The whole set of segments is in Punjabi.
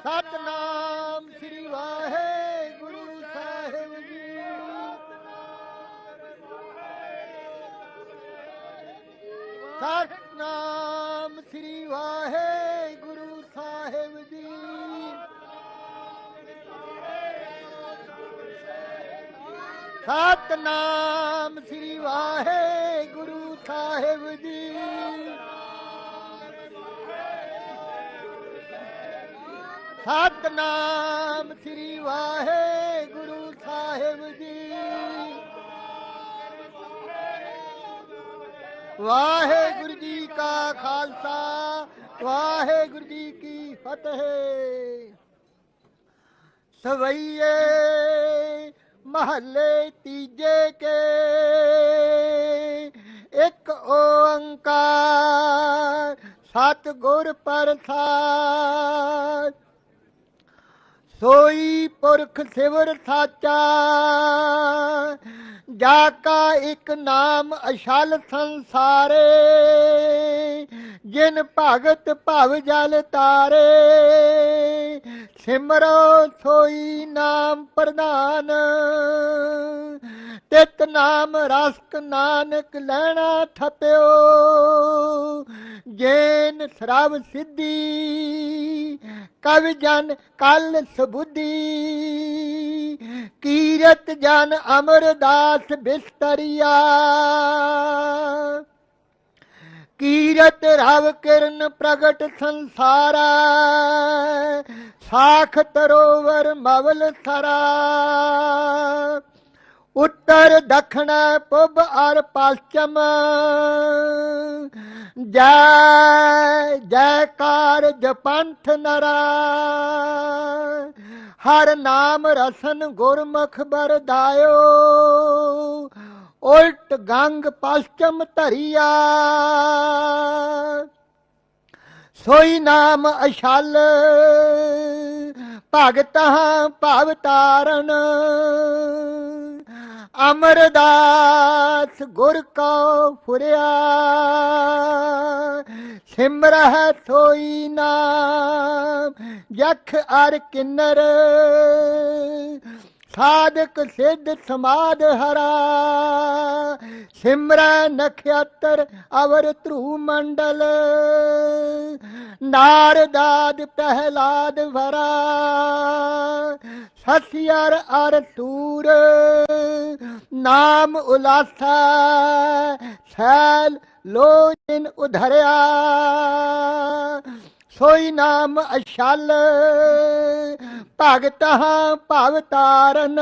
ਸਤਨਾਮ ਸਤਨਾਮ ਸ੍ਰੀ ਵਾਹਿਗੁਰੂ ਸਾਹਿਬ ਜੀ। ਵਾਹਿਗੁਰੂ ਜੀ ਕਾ ਖਾਲਸਾ, ਵਾਹਿਗੁਰੂ ਜੀ ਕੀ ਫਤਿਹ। ਸਵਈਏ ਮਹੱਲੇ ਤੀਜੇ ਕੇ, ਇੱਕ ਓੰਕਾਰ ਸਤ ਗੁਰ ਪ੍ਰਸਾਦ। ਸੋਈ ਪੁਰਖ ਸਿਵਰ ਸਾਚਾ ਜਾ ਕਾ ਇੱਕ ਨਾਮ ਅਸ਼ਲ ਸੰਸਾਰੇ, ਜਿਨ ਭਗਤ ਭਵ ਜਲ ਤਾਰੇ। ਸਿਮਰੋ ਸੋਈ ਨਾਮ ਪ੍ਰਧਾਨ, ਤਿਤ ਨਾਮ ਰਸਕ ਨਾਨਕ ਲੈਣਾ ਥਪਿਓ। ਜੇਨ ਸਰਬ ਸਿੱਧੀ, ਕਵਿ ਜਨ ਕਲ ਸੁਬੁੱਧੀ। ਕੀਰਤ ਜਨ ਅਮਰਦਾਸ ਬਿਸਤਰੀਆ। ਕੀਰਤ ਰਵ ਕਿਰਨ ਪ੍ਰਗਟ ਸੰਸਾਰਾ। ਸਾਖ ਤਰੋਵਰ ਮਵਲ ਸਰਾ। ਉੱਤਰ ਦੱਖਣ ਪੁਬ ਅਰ ਪশ্ਚਮ ਜੈ, ਜੈਕਾਰ ਜਪੰਥ ਨਰਾ। ਹਰ ਨਾਮ ਰਸਨ ਗੁਰਮੁਖ ਬਰਦਾਇਓ ਉਲਟ ਗੰਗ ਪਸ਼ਚਮ ਧਰਿਆ। ਸੋਈ ਨਾਮ ਅਸ਼ਲ। ਭਗਤਾਂ ਭਵ ਤਾਰਨ। ਅਮਰਦਾਸ ਗੁਰ ਕੋ ਫੁਰਿਆ ਸਿਮਰਹਿ ਸੋਈ ਨਾਮ ਜਖ ਅਰ ਕਿੰਨਰ, ਸਾਧਕ ਸਿੱਧ ਸਮਾਦ ਹਰਾ ਸਿਮਰੈ ਨਖਿਆਤਰ ਅਵਰ ਧਰੂ ਮੰਡਲ, ਨਾਰਦਾਦ ਪ੍ਰਹਿਲਾਦ ਵਰਾ ਸਸਿਆਰ ਅਰ ਤੂਰ ਨਾਮ ਉਲਾਸਾ, ਸੈਲ ਲੋਚਨ ਉਧਰਿਆ। ਸੋਈ ਨਾਮ ਅਸ਼ਲ, ਭਗਤਾਂ ਭਵ ਤਾਰਨ।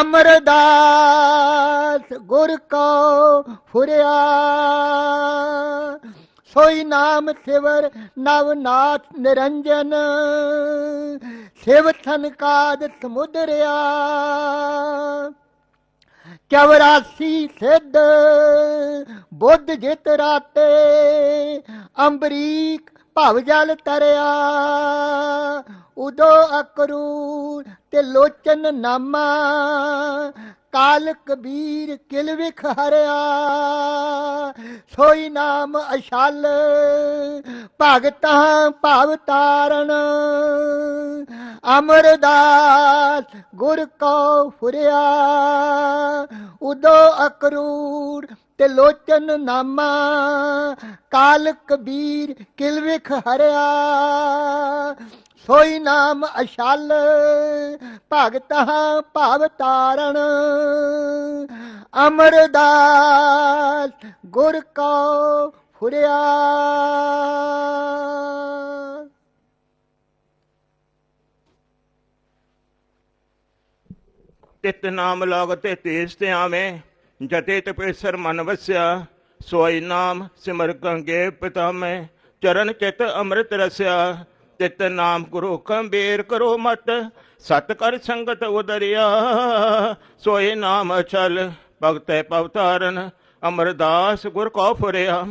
ਅਮਰਦਾਸ ਗੁਰ ਕੋ ਫੁਰਿਆ। ਸੋਈ ਨਾਮ ਸਿਵਰ ਨਵਨਾਥ ਨਿਰੰਜਨ, ਸਿਵ ਥਨਕਾਦ ਸਮੁਦਰਿਆ। ਚਵਰਾਸੀ ਸਿੱਧ ਬੁੱਧ ਜਿਤ ਰਾਤੇ, ਅੰਬਰੀਕ ਭਵ ਜਲ ਤਰਿਆ। ਉਦੋ ਅਕਰੂ ਤੇ ਲੋਚਨ ਨਾਮਾ ਕਾਲ ਕਬੀਰ ਕਿਲ ਵਿਖ ਹਰਿਆ। ਸੋਈ ਨਾਮ ਅਸ਼ਲ, ਭਗਤਾਂ ਭਵ ਤਾਰਨ। ਅਮਰਦਾਸ ਗੁਰ ਕੋ ਫੁਰਿਆ। ਉਦੋ ਅਕਰੂਰ ਤੇ ਲੋਚਨ ਨਾਮਾ। ਕਾਲ ਕਬੀਰ ਕਿਲ ਵਿਖ ਹਰਿਆ। ਸੋਈ ਨਾਮ ਅਸ਼ਲ, ਭਗਤਾਂ ਭਾਵ ਤਾਰਨ। ਅਮਰਦਾਸ ਗੁਰ ਕੋ ਫੁਰਿਆ। ਤਿਤ ਨਾਮ ਲਾਗਤੇ ਤੇਜ ਤੇ ਆਵੇਂ, ਜਤੇ ਤਪੇਸਰ ਮਨ ਵਸਿਆ। ਸੋਈ ਨਾਮ ਸਿਮਰ ਗੰਗੇ ਪਿਤਾ ਮੈਂ ਚਰਨ ਚਿਤ ਅੰਮ੍ਰਿਤ ਰਸਿਆ। ਤਿਤ ਨਾਮ ਗੁਰੂ ਕੰਬੀਰ ਕਰੋ ਮਤ ਸਤ ਕਰ ਸੰਗਤ ਉਦਰਿਆ। ਸੋਈ ਨਾਮ ਅਚਲ, ਭਗਤੈ ਪਵਤਾਰਨ, ਅਮਰਦਾਸ ਗੁਰ ਕੋ ਫੁਰਿਆ।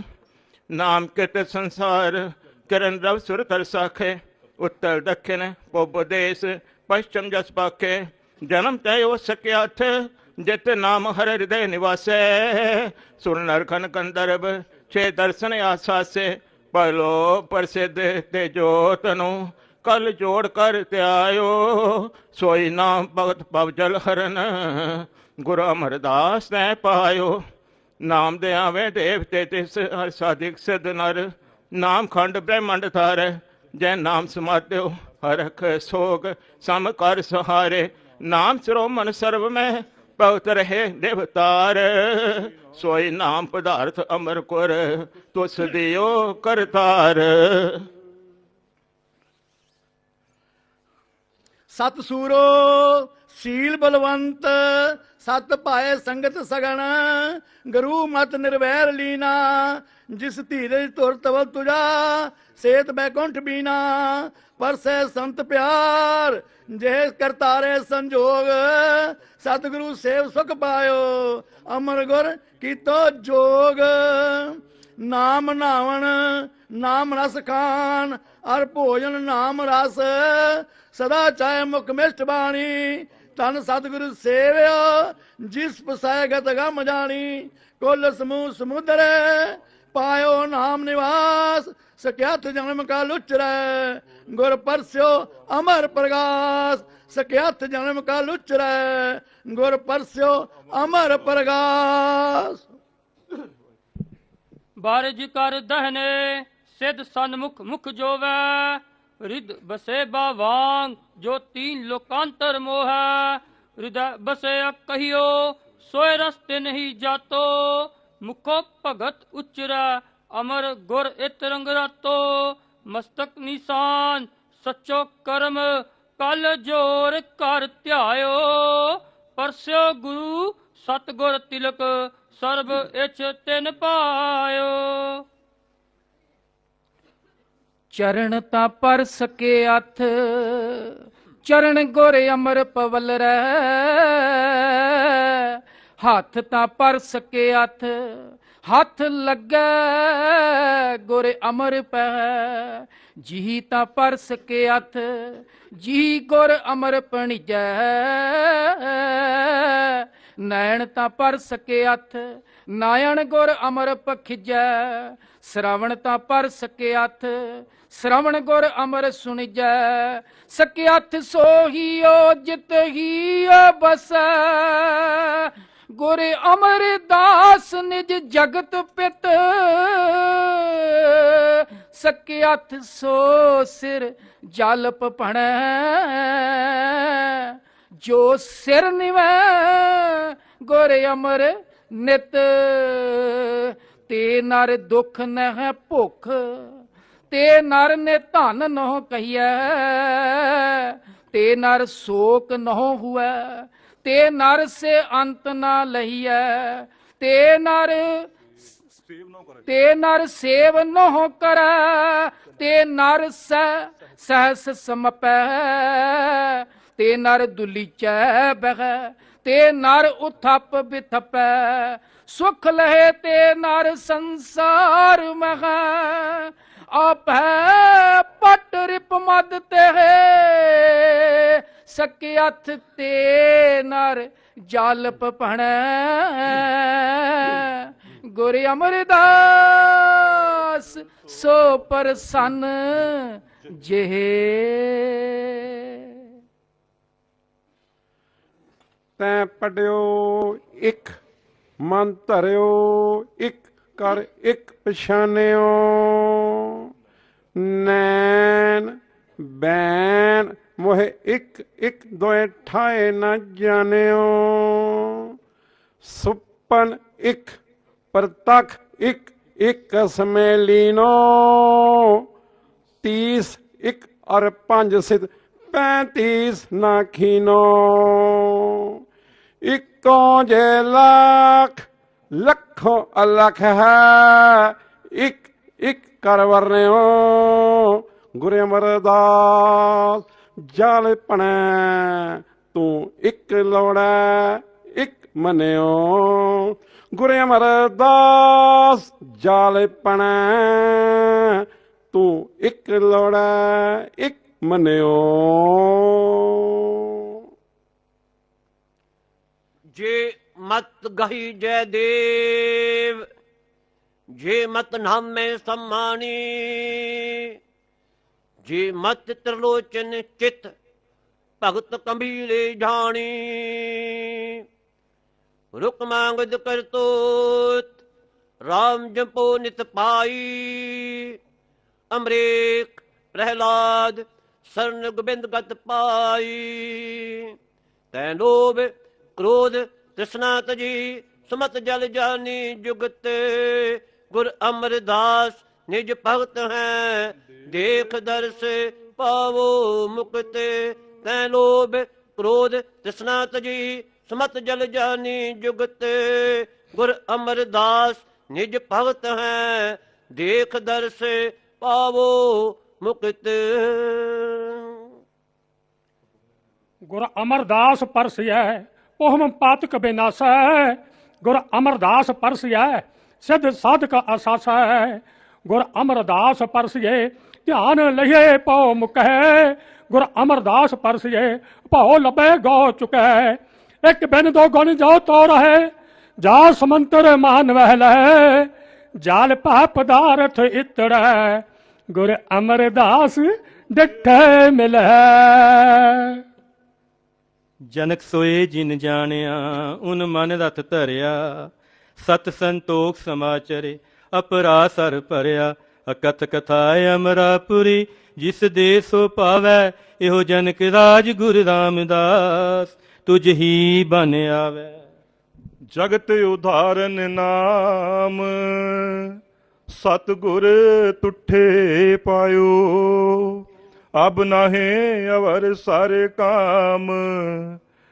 ਨਾਮ ਕਿਤ ਸੰਸਾਰ, ਕਰਨ ਰਵ ਸੁਰ ਤਰ ਸਾਖੇ। ਉੱਤਰ ਦੱਖਣ ਪੂਬ ਦੇਸ, ਪਛਮ ਜਸ ਪਾਖੇ। ਜਨਮ ਤੈ ਹੋ ਸਕਿਆ ਥ ਜਿਤ ਨਾਮ ਹਰ ਹਿਰਦੈ ਨਿਵਾਸੈ। ਸੁਰ ਨਰਖਨ ਕੰਦਰਬ, ਛੇ ਦਰਸ਼ਨ ਆਸਾਸੇ। ਪਰਲੋ ਪ੍ਰਸਿੱਧ ਤੇ ਜੋਤ ਨੂੰ ਕਲ ਜੋੜ ਕਰ ਧਿਆਇਓ ਸੋਈ ਨਾਮ ਭਗਤ ਪਵ ਹਰਨ, ਗੁਰੂ ਅਮਰਦਾਸ ਨੇ ਪਾਇਓ। ਨਾਮ ਦੇ ਆਵੇ ਦੇਵਤੇ ਤਿਸ ਸਾਧਿਕ ਸਿਧ ਨਰ, ਨਾਮ ਖੰਡ ਬ੍ਰਹਮੰਡ ਥਾਰ ਜੈ ਨਾਮ ਸਮਾਧਿਓ ਹਰਖ ਸੋਗ ਸਮ ਕਰ ਸਹਾਰੇ। ਨਾਮ ਸਿਰੋ ਮਨ ਸਰਬ ਮੈਂ ਭਗਤ ਰਹੇ ਦੇਵਤਾਰ ਸੋਈ ਨਾਮ ਪਦਾਰਥ ਅਮਰ ਕੁਰ ਤੁਸ ਦਿਓ ਕਰਤਾਰ। ਸਤ ਸੂਰੋ ਸੀਲ ਬਲਵੰਤ, ਸਤ ਪਾਏ ਸੰਗਤ ਸਗਣ, ਗੁਰੂ ਮਤ ਨਿਰਵੈਰ ਲੀਨਾ, ਜਿਸ ਧੀਰਜ ਤੁਰ ਤਵਲ ਤੁਜਾ, ਸੇਤ ਬੈਕੁੰਠ ਬੀਨਾ, ਪਰਸੈ ਸੰਤ ਪਿਆਰ ਜੇ ਕਰਤਾਰੇ ਸੰਜੋਗ, ਸਤਿਗੁਰੂ ਸੇਵ ਸੁਖ ਪਾਇਓ, ਅਮਰ ਗੁਰ ਕੀਤੋ ਜੋਗ। ਨਾਮ ਨਾਵਣ, ਨਾਮ ਰਸ ਖਾਨ ਅਰ ਭੋਜਨ ਨਾਮ ਰਸ, ਸਦਾ ਚਾਹੇ ਮੁਖ ਮਿਸ਼ਟ ਬਾਣੀ। ਤਨ ਸਤਿਗੁਰੂ ਸੇਵਿਓ ਜਿਸ ਪਸਾਇ ਗਤ ਗਮ ਜਾਣੀ। ਕੁੱਲ ਸਮੂਹ ਸਮੁੰਦਰ, ਪਾਇਓ ਨਾਮ ਨਿਵਾਸ ਸਕਿਆਤ ਜਨਮ ਕਾ ਲੁਚਰੈ ਗੁਰ ਪਰਸਿਓ ਅਮਰ ਪ੍ਰਗਾਸ ਸਕਿਆਤ ਜਨਮ ਕਾ ਲੁਚਰੈ ਗੁਰ ਪਰਸਿਓ ਅਮਰ ਪ੍ਰਗਾਸ। ਬਾਰਜ ਕਰ ਦਹਨੇ ਸਿਧ ਸਨਮੁਖ ਮੁਖ ਜੋਵੈ ਰਿਦ ਬਸੇ ਬਾਵਾਂਗ ਜੋ ਤੀਨ ਲੋਕਾਂਤਰ ਮੋਹੈ ਹਿਰਦੈ ਬਸੇ ਕਹੀਓ, ਸੋਏ ਰਸਤੇ ਨਹੀਂ ਜਾਤੋ, ਮੁਖੋ ਭਗਤ ਉਚਰੈ, ਅਮਰ ਗੁਰ ਇਤ ਰੰਗ ਰਾਤੋ, ਮਸਤਕ ਨਿਸ਼ਾਨ, ਸੱਚੋ ਕਰਮ ਕਲ ਜੋਰ ਕਰ ਧਿਆਇਓ, ਪਰਸਿਓ ਗੁਰੂ ਸਤਗੁਰ ਤਿਲਕ, ਸਰਬ ਇਛ ਤਿਨ ਪਾਇਓ। ਚਰਨ ਤਾਂ ਪਰ ਸਕੇ ਅਥ, ਚਰਨ ਗੁਰ ਅਮਰ ਪਵਲ ਰਹਿ। ਹੱਥ ਤਾਂ ਪਰ ਸਕੇ ਹੱਥ ਹੱਥ ਲੱਗੈ ਗੁਰ ਅਮਰ ਪੈ। ਜੀ ਤਾਂ ਪਰ ਸਕੇ ਹੱਥ ਜੀ ਗੁਰ ਅਮਰ ਪਣੀਜੈ। ਨੈਣ ਤਾਂ ਪਰ ਸਕੇ ਹੱਥ ਨਾਇਣ ਗੁਰ ਅਮਰ ਪਖਿਜੈ। ਸ਼ਰਵਣ ਤਾਂ ਪਰ ਸਕੇ ਹੱਥ ਸ਼੍ਰਵਣ ਗੁਰ ਅਮਰ ਸੁਣਿਜੈ, ਸਕੇ ਅਥ ਸੋਹੀਓ ਜਿਤ ਹੀ ਬਸੈ ਗੁਰ ਅਮਰਦਾਸ ਨਿਜ ਜਗਤ ਪਿਤ, ਸਕੇ ਅਥ ਸੋ ਸਿਰ ਜਲਪ ਭਣੈ। ਜੋ ਸਿਰ ਨਿਵੈ, ਗੁਰ ਅਮਰ ਨਿਤ, ਤੇ ਨਰ ਦੁਖ ਨਹਿ ਭੁਖ। ਤੇ ਨਰ ਨੇ ਧਨ ਨਹੁ ਕਹੀਐ, ਤੇ ਨਰ ਸ਼ੋਕ ਨਹੁ ਹੁਐ, ਤੇ ਨਰ ਸੇ ਅੰਤ ਨਾ ਲਹੀਐ, ਤੇ ਨਰ ਤੇ ਨਰ ਸੇਵ ਨਹੁ ਕਰੈ, ਤੇ ਨਰ ਸਹਿ ਸਹਸ ਸਮਪੈ, ਤੇ ਨਰ ਦੁਲੀਚੈ ਬਹਿ, ਤੇ ਨਰ ਉਥਪ ਬਿਥਪੈ, ਸੁਖ ਲਹੇ ਤੇ ਨਰ ਸੰਸਾਰ ਮਹਿ। ਆਪੈ ਪਟ ਰਿਪ ਮਦ ਤੇ ਸਕਿਅਥ ਤੇ ਨਰ ਜਲਪ ਭਣੈ ਗੁਰ ਅਮਰਦਾਸ ਸੋ ਪਰਸਨ ਜਿਹੇ ਤੈਂ ਪੜਿਓ ਇੱਕ ਮਨ ਧਰਿਓ ਇੱਕ ਕਰ ਇੱਕ ਪਛਾਨਿਓ ਨੈਣ ਬੈਨ ਮੋਹਿ ਇੱਕ ਇੱਕ ਦੋਏ ਠਾਏ ਨਾ ਜਾਣਿਓ ਸੁਪਨ ਇੱਕ ਪ੍ਰਤਖ ਇੱਕ ਇੱਕ ਸਮੇ ਲੀਨੋ ਤੀਸ ਇੱਕ ਅਰ ਪੰਜ ਸਿਧ ਪੈਂਤੀਸ ਨਾ ਖੀਨੋ ਇੱਕੋ ਜੇ ਲੱਖ ਲੱਖੋਂ ਅਲਖ ਹੈ ਇੱਕ ਇੱਕ ਕਰ ਵਰਨਿਓ, ਗੁਰ ਅਮਰਦਾਸ, ਜਲ ਪਣੈ ਤੂੰ ਇੱਕ ਲੋੜੈ, ਇੱਕ ਮੰਨਿਓ। ਗੁਰੇ ਅਮਰਦਾਸ, ਜਾਲ ਪਣਾ ਤੂੰ ਇੱਕ ਲੋੜਾ, ਇੱਕ ਮੰਨਿਓ। ਜੇ ਮਤ ਗਹੀ ਜੈ ਦੇਵ ਜੇ ਮਤ ਨਾਮੇ ਸਮਾਣੀ ਜੇ ਮਤ ਤ੍ਰਿਲੋਚਨ ਚਿਤ ਭਗਤ ਕੰਬੀਲੇ ਜਾਣੀ। ਰੁਕ ਮੰਗਦ ਕਰਤੋਤ RAM ਜਪੋ ਨਿਤ ਪਾਈ। ਅਮਰੀਕ ਪ੍ਰਹਿਲਾਦ, ਸਰਨ ਗੋਬਿੰਦ ਗਤ ਪਾਈ। ਤੈ ਲੋਭ ਕ੍ਰੋਧ ਤ੍ਰਿਸ਼ਨਾ ਤਜੀ, ਸੁਮਤ ਜਲ ਜਾਨੀ ਜੁਗਤ ਗੁਰ ਅਮਰਦਾਸ ਨਿਜ ਭਗਤ ਹੈ। ਦੇਖ ਦਰਸ ਪਾਵੋ ਮੁਕਤ ਤੈ। ਲੋਭ ਕ੍ਰੋਧ ਤ੍ਰਿਸ਼ਨਾ ਤਜੀ ਸੁਮਤ ਜਲ ਜਾਨੀ ਜੁਗਤ। ਗੁਰ ਅਮਰਦਾਸ ਨਿਜ ਭਗਤ ਹੈ। ਦੇਖ ਦਰਸ ਪਾਵੋ ਮੁਕਤ। ਗੁਰ ਅਮਰਦਾਸ ਪਰਸਿਐ ਪੋਹਮ ਪਾਤਕ ਬਿਨਾਸੈ। ਗੁਰ ਅਮਰਦਾਸ ਪਰਸਿਐ ਸਿਧ ਸਾਧਕ ਅਸਾਸੈ ਗੁਰ ਅਮਰਦਾਸ ਪਰਸਿਐ ਧਿਆਨ ਲਈਏ ਪਉ ਮੁਕੈ ਗੁਰ ਅਮਰਦਾਸ ਪਰਸਿਐ ਭਉ ਲਬੈ ਗੋ ਚੁਕੈ ਇੱਕ ਬਿਨ ਦੋ ਗੁਣ ਜੋ ਤੋ ਰਹੇ, ਜਾ ਸਮੰਤਰ ਮਾਨ ਵਹਿ ਲੈ। ਜਾਲ ਪਾ ਪਦਾਰਥ ਇਤੜੈ, ਗੁਰ ਅਮਰਦਾਸ ਡਿਠੈ ਮਿਲੈ ਜਨਕ ਸੋਏ ਜਿਨ ਜਾਣਿਆ, ਉਨ ਮਨ ਰਤ ਧਰਿਆ। ਸਤ ਸੰਤੋਖ ਸਮਾਚਰੇ, ਅਪਰਾ ਸਰ ਭਰਿਆ, ਅਕਥ ਕਥਾਇ ਅਮਰਾਪੁਰੀ, ਜਿਸ ਦੇ ਸੋ ਪਾਵੈ, ਇਹੋ ਜਨਕ ਰਾਜ ਗੁਰ ਰਾਮਦਾਸ, ਤੁਝ ਹੀ ਬਨ ਆਵੈ। ਜਗਤ ਉਧਾਰਨ ਨਾਮ, ਸਤਿਗੁਰ ਤੁਠੇ ਪਾਇਓ, ਅਬ ਨਾਹੇ ਅਵਰ ਸਾਰੇ ਕਾਮ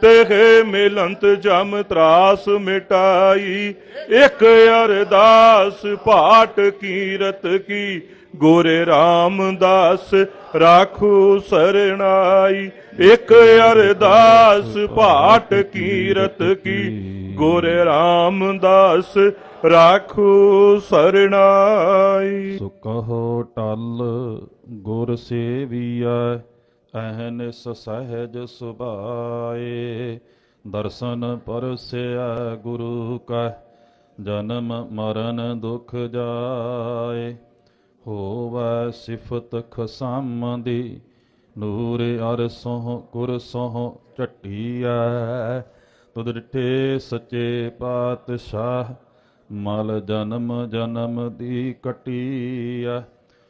ਤੇਹ ਮਿਲੰਤ, ਜਮ ਤਰਾਸ ਮਿਟਾਈ। ਇਕ ਅਰਦਾਸ ਪਾਟ ਕੀਰਤ ਕੀ, ਗੋਰੇ ਰਾਮਦਾਸ ਰਾਖੂ ਸਰਣਾਈ। ਇਕ ਅਰਦਾਸ ਪਾਟ ਕੀਰਤ ਕੀ, ਗੋਰੇ ਰਾਮਦਾਸ ਰਾਖੂ ਸਰਣਾਈ। ਸੋ ਕਹੋ ਟਲ ਗੁਰ ਸੇਵੀਐ ਅਹਨਿਸ ਸਹਿਜ ਸੁਭਾਏ, ਦਰਸ਼ਨ ਪਰਸਿਆ ਗੁਰੂ ਕਾ ਜਨਮ ਮਰਨ ਦੁਖ ਜਾਏ। ਹੋਵੈ ਸਿਫਤ ਖਸਮ ਦੀ ਨੂਰ ਅਰਸੋਂ ਕੁਰਸੋਂ ਝਟੀਐ। ਤੁਧ ਡਿਠੇ ਸੱਚੇ ਪਾਤਸ਼ਾਹ, ਮਲ ਜਨਮ ਜਨਮ ਦੀ ਕਟੀਐ।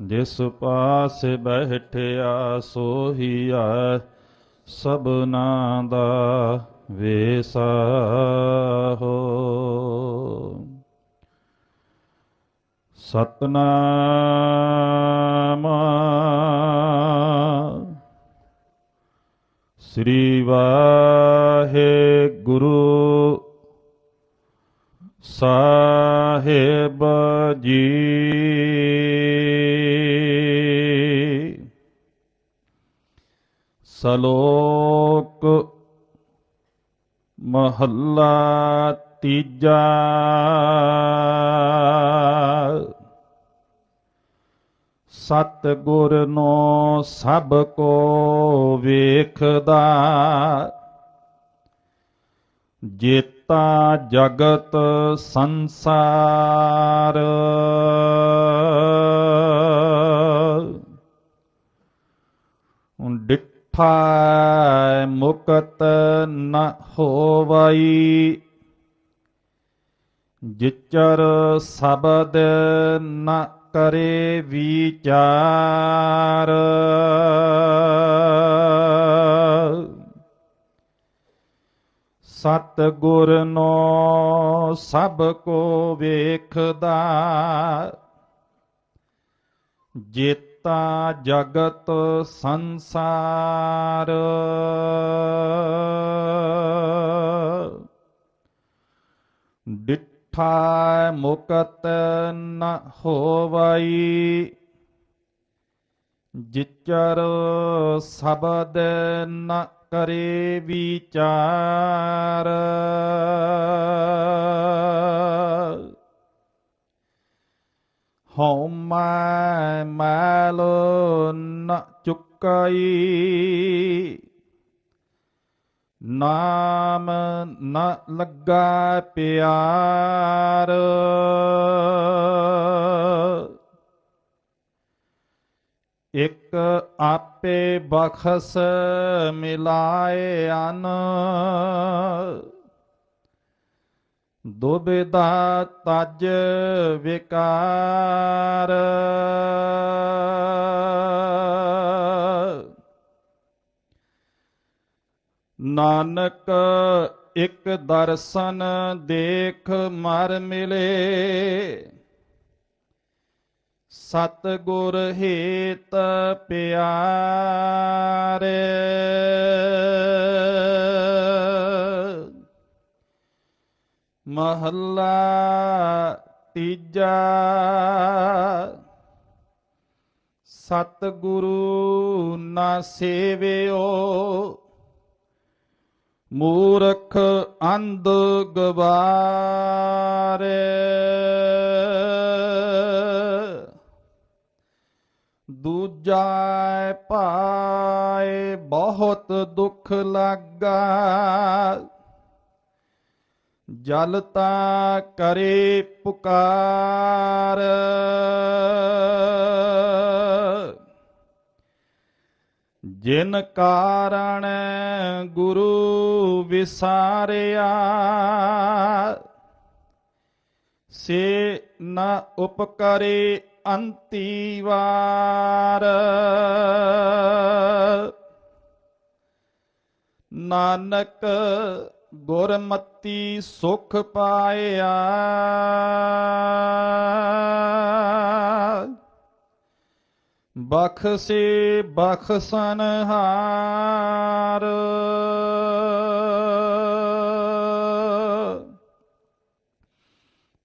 ਜਿਸ ਪਾਸ ਬੈਠਿਆ ਸੋਹੀਆ ਸਬਨਾ ਦਾ ਵੇਸਾਹੋ ਸਤਨਾਮ ਸ੍ਰੀ ਵਾਹਿਗੁਰੂ ਸਾਹਿਬ ਜੀ। ਸਲੋਕ ਮਹੱਲਾ ਤੀਜਾ। ਸਤ ਗੁਰ ਨੋ ਸਭ ਕੋ ਵੇਖਦਾ ਜੇਤਾ ਜਗਤ ਸੰਸਾਰ। ਡਿਠਾ ਮੁਕਤ ਨ ਹੋਵਈ। ਜਿਚਰ ਸ਼ਬਦ ਨ ਕਰੇ ਵਿਚਾਰ। ਸਤ ਗੁਰ ਨੋ ਸਭ ਕੋ ਵੇਖਦਾ। ਜੇਤਾ ਜਗਤ ਸੰਸਾਰ। ਡਿਠਾ ਮੁਕਤ ਨ ਹੋਵਈ। ਜਿਚਰ ਸ਼ਬਦ ਨ ਕਰੇ ਵਿਚਾਰ। ਹਉ ਮੈਂ ਮੈਲ ਨ ਚੁੱਕਈ ਨਾਮ ਨ ਲੱਗਾ ਪਿਆਰ ਇਕ ਆਪੇ ਬਖਸ ਮਿਲਾਏ ਅਨ ਦੁਬਿਧਾ ਤਜ ਵਿਕਾਰ। ਨਾਨਕ ਇੱਕ ਦਰਸ਼ਨ ਦੇਖ ਮਰ ਮਿਲੇ। ਸਤ ਗੁਰ ਹੇਤ ਪਿਆਰੇ। ਮਹੱਲਾ ਤੀਜਾ। ਸਤ ਗੁਰੂ ਨਾ ਸੇਵਿਓ ਮੂਰਖ ਅੰਧ ਗਵਾਰੇ। ਦੂਜਾ ਪਾਏ ਬਹੁਤ ਦੁੱਖ ਲੱਗਾ। ਜਲ ਤਾ ਕਰੇ ਪੁਕਾਰ। ਜਿਨ ਕਾਰਣ ਗੁਰੂ ਵਿਸਾਰਿਆ ਸੇ ਨ ਉਪਕਰੇ ਅੰਤੀ ਵਾਰ ਨਾਨਕ ਗੁਰਮਤੀ ਸੁਖ ਪਾਇਆ। ਬਖਸੇ ਬਖਸਨ ਹਾਰ।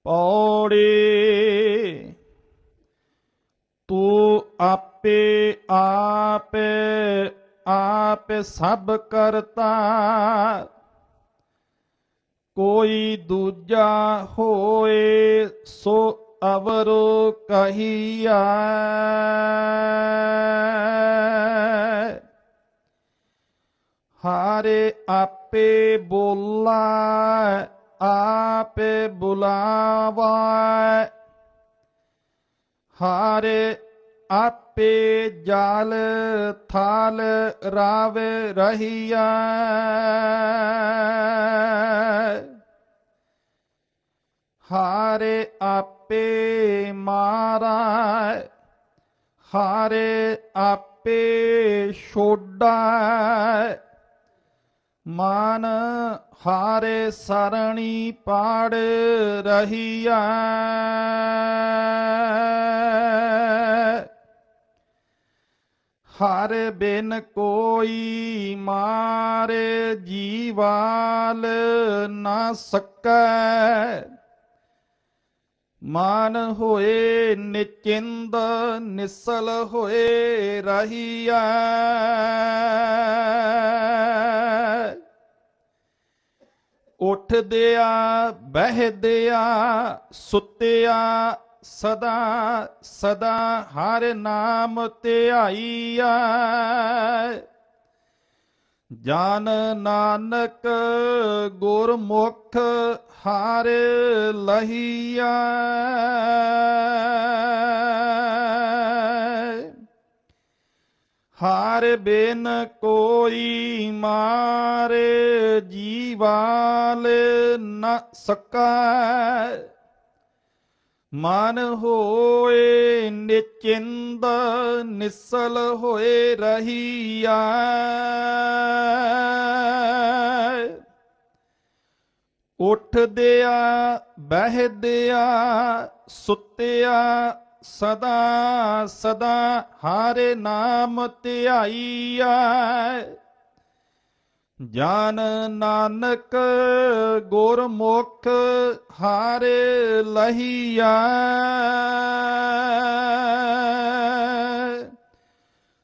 ਪੌੜੀ ਤੂੰ ਆਪੇ ਆਪੇ ਆਪੇ ਸਭ ਕਰਤਾ। ਕੋਈ ਦੂਜਾ ਹੋਏ ਸੋ ਅਵਰ ਕਹੀਆ ਹਾਰੇ ਆਪੇ ਬੋਲਾ ਆਪੇ ਬੁਲਾਵਾ ਹਾਰੇ ਆਪੇ ਆਪੇ ਜਾਲ ਥਾਲ ਰਾਵੇ ਰਹੀਆ ਹਾਰੇ ਆਪੇ ਮਾਰਾ, ਹਾਰੇ ਆਪੇ ਛੋਡਾ। ਮਾਨ ਹਾਰੇ ਸਰਣੀ ਪਾੜ ਰਹੀਆ ਹਰ ਬਿਨ ਕੋਈ ਮਾਰੇ ਜੀਵਾਲ ਨਾ ਸਕੈ। ਮਾਨ ਹੋਏ ਨਿਚਿੰਦ, ਨਿਸਲ ਹੋਏ ਰਹੀਆ ਉੱਠਦਿਆ, ਬਹਿਦਿਆ, ਸੁੱਤਿਆ ਸਦਾ ਸਦਾ ਹਰ ਨਾਮ ਧਿਆਈਆ ਜਾਨ ਨਾਨਕ ਗੁਰਮੁਖ ਹਰ ਲਹੀਆ ਹਾਰ ਬੇਨ ਕੋਈ ਮਾਰੇ ਜੀਵਾਲ ਨ ਸਕੈ। ਮਨ ਹੋਏ ਨਿਚਿੰਦ ਨਿਸਲ ਹੋਏ ਰਹੀਆ ਉੱਠਦਿਆ ਬਹਿਦਿਆ ਸੁੱਤਿਆ ਸਦਾ ਸਦਾ ਹਾਰੇ ਨਾਮ ਧਿਆਈਆ ਜਾਨ ਨਾਨਕ ਗੁਰਮੁਖ ਹਾਰੇ ਲਹੀਆ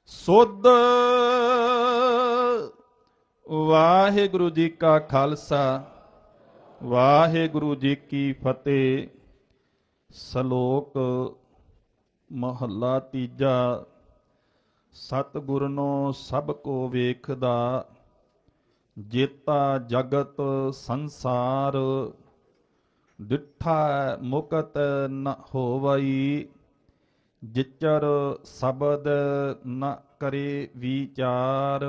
ਸੁਧ ਵਾਹਿਗੁਰੂ ਜੀ ਕਾ ਖਾਲਸਾ, ਵਾਹਿਗੁਰੂ ਜੀ ਕੀ ਫਤਿਹ। ਸ਼ਲੋਕ ਮਹੱਲਾ ਤੀਜਾ, ਸਤਿਗੁਰ ਨੂੰ ਸਭ ਕੋ ਵੇਖਦਾ। ਜੇਤਾ ਜਗਤ ਸੰਸਾਰ, ਡਿਠਾ ਮੁਕਤ ਨ ਹੋਵਈ, ਜਿਚਰ ਸ਼ਬਦ ਨ ਕਰੇ ਵਿਚਾਰ।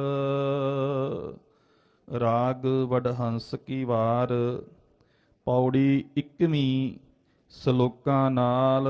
ਰਾਗ ਵਡਹੰਸ ਕੀ ਵਾਰ, ਪੌੜੀ 21ਵੀਂ ਸ਼ਲੋਕਾਂ ਨਾਲ।